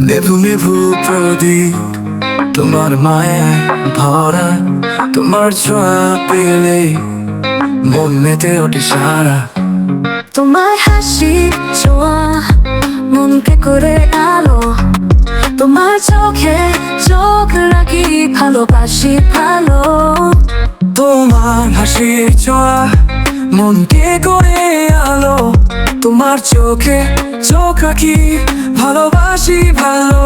নেভু নেভু প্রদীপ তোমার মায়ায় ভরা তোমার ছোঁয়া পেলে মন মেতে ওঠে সারা তোমার হাসি ছোঁয়া মনকে করে আলো তোমার চোখে চোখ রাখি ভালোবাসি ভালো তোমার হাসির ছোঁয়া মনকে করে আলো? তোমার চোখে চোখ রাখি, ভালোবাসি ভালো।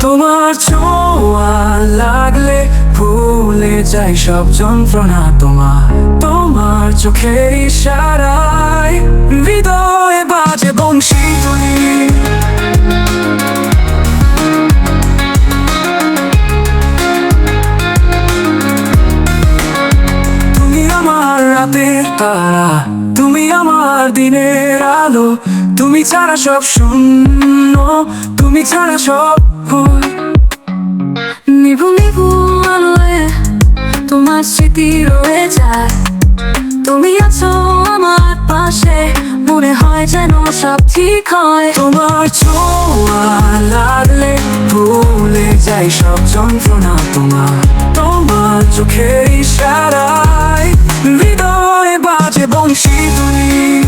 তোমার ছোঁয়া লাগলে ভুলে যাই সব যন্ত্রণা তোমার। তোমার চোখের ইশারায় হৃদয়ে তারা, তুমি আমার দিনের আলো, তুমি ছাড়া সব শূন্য, তুমি ছাড়া সব নিভু নিভু আলোয় তোমার স্মৃতি রয়ে যায়। তুমি আছো আমার পাশে, মনে হয় যেন সব ঠিক হয়। তোমার ছোঁয়া লাগলে ভুলে যাই সব যন্ত্রণা তোমার। তোমার চোখের বাজে বংশী তুলি